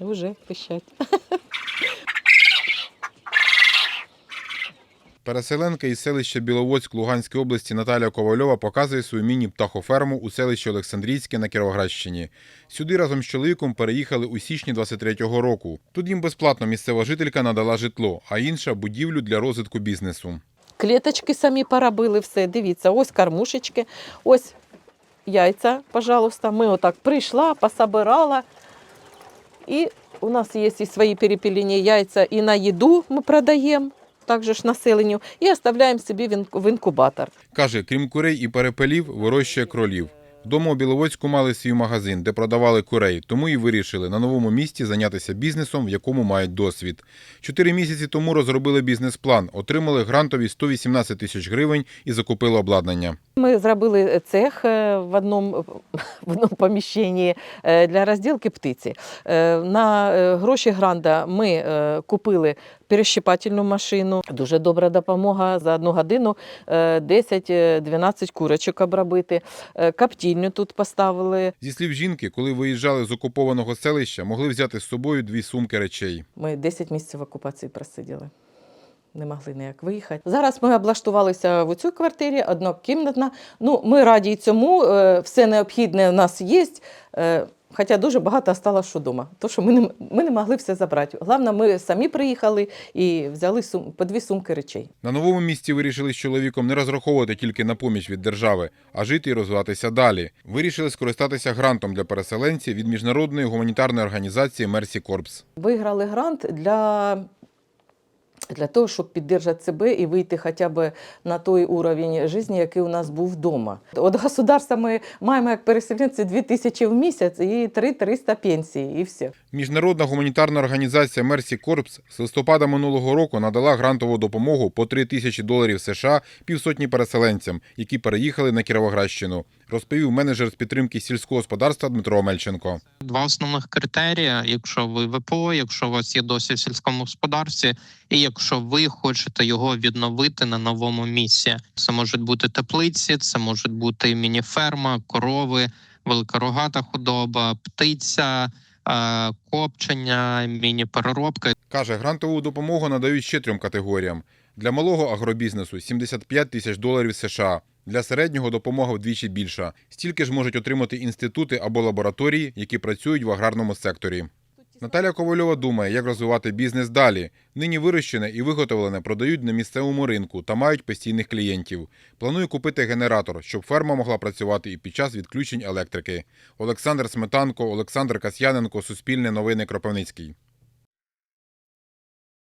Уже пищать. Переселенка із селища Біловодськ Луганської області Наталя Ковальова показує свою міні-птахоферму у селищі Олександрійське на Кіровоградщині. Сюди разом з чоловіком переїхали у січні 23-го року. Тут їм безплатно місцева жителька надала житло, а інша будівлю для розвитку бізнесу. Клеточки самі поробили, все. Дивіться, ось кормушечки, ось яйця, пожалуйста. Ми отак прийшла, пособирала. І у нас є і свої перепілені яйця, і на їду ми продаємо, також населенню, і оставляємо собі в інкубатор. Каже, крім курей і перепелів, вирощує кролів. Вдома у Біловодську мали свій магазин, де продавали курей, тому і вирішили на новому місці зайнятися бізнесом, в якому мають досвід. Чотири місяці тому розробили бізнес-план, отримали грантові 118 тисяч гривень і закупили обладнання. Ми зробили цех е, в одному, в одному поміщенні е, для розділки птиці. На гроші гранда ми купили перещипательну машину. Дуже добра допомога за одну годину е, 10-12 курочок обробити. Коптільню тут поставили. Зі слів жінки, коли виїжджали з окупованого селища, могли взяти з собою дві сумки речей. Ми 10 місяців в окупації просиділи. Не могли ніяк виїхати. Зараз ми облаштувалися в цій квартирі, однокімнатна. Ну, ми раді цьому, е, все необхідне у нас є. е, Хоча дуже багато стало що вдома, тому що ми не, ми не могли все забрати. Головне, ми самі приїхали і взяли сум, по дві сумки речей. На новому місці вирішили з чоловіком не розраховувати тільки на поміч від держави, а жити і розвиватися далі. Вирішили скористатися грантом для переселенців від міжнародної гуманітарної організації Мерсі Корпс. Виграли грант для, для того, щоб підтримати себе і вийти хоча б на той уровень життя, який у нас був вдома. От государства ми маємо як переселенці 2 тисячі в місяць і 3-300 пенсії, і все. Міжнародна гуманітарна організація Мерсі Корпс з листопада минулого року надала грантову допомогу по 3 тисячі доларів США півсотні переселенцям, які переїхали на Кіровоградщину, розповів менеджер з підтримки сільського господарства Дмитро Омельченко. Два основних критерії: якщо ви ВПО, якщо у вас є досвід в сільському господарстві, і якщо ви хочете його відновити на новому місці. Це можуть бути теплиці, це можуть бути мініферма, корови, великорогата худоба, птиця, е, копчення, міні-переробка. Каже, грантову допомогу надають ще трьом категоріям. Для малого агробізнесу 75 тисяч доларів США. Для середнього допомога вдвічі більша. Стільки ж можуть отримати інститути або лабораторії, які працюють в аграрному секторі. Наталя Ковальова думає, як розвивати бізнес далі. Нині вирощене і виготовлене продають на місцевому ринку та мають постійних клієнтів. Планує купити генератор, щоб ферма могла працювати і під час відключень електрики. Олександр Сметанко, Олександр Касьяненко, Суспільне новини Кропивницький.